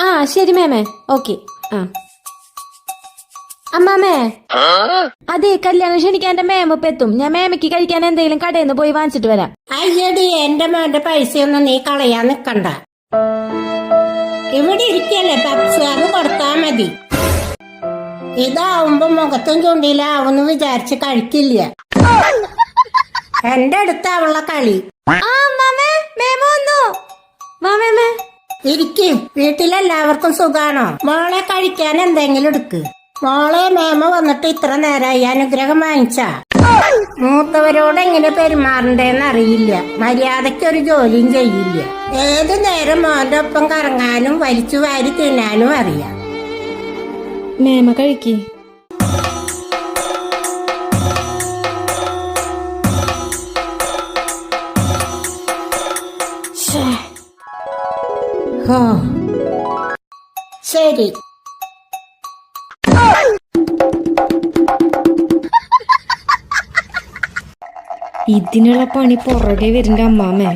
ആ ശരി മേമേ. ഓക്കെ. ആ. അമ്മാമേ. അതെ കല്യാണം ക്ഷണിക്കാൻ എന്റെ മേമ ഇപ്പൊ എത്തും. ഞാൻ മേമയ്ക്ക് കഴിക്കാൻ എന്തെങ്കിലും കടയിൽ നിന്ന് പോയി വാങ്ങിച്ചിട്ട് വരാം. അയ്യടി എന്റെ മോന്റെ പൈസയൊന്നും നീ കളയാൻ നിക്കണ്ട ഇവിടെ ഇരിക്കല്ലേ പപ്സ് അത് കൊടുത്താ മതി. ഇതാവുമ്പോ മുഖത്തും ചുണ്ടിലാവുന്ന് വിചാരിച്ച് കഴിക്കില്ല. എന്റെ അടുത്ത് അവളുടെ കളി. ആ ഇരിക്കും. വീട്ടിലെല്ലാവർക്കും സുഖാണോ? മോളെ കഴിക്കാൻ എന്തെങ്കിലും എടുക്ക്. മോളെ മേമ വന്നിട്ട് ഇത്ര നേരമായി അനുഗ്രഹം വാങ്ങിച്ചാ. മൂത്തവരോട് എങ്ങനെ പെരുമാറണ്ടേന്ന് അറിയില്ല. മര്യാദയ്ക്ക് ഒരു ജോലിയും ചെയ്യില്ല. ഏതു നേരം മോന്റെ ഒപ്പം കറങ്ങാനും വലിച്ചു വാരി തിന്നാനും അറിയാം. മേമ കഴിക്ക്. ശരി ഇതിനുള്ള പണി പുറകെ വരുന്ന അമ്മാമേ.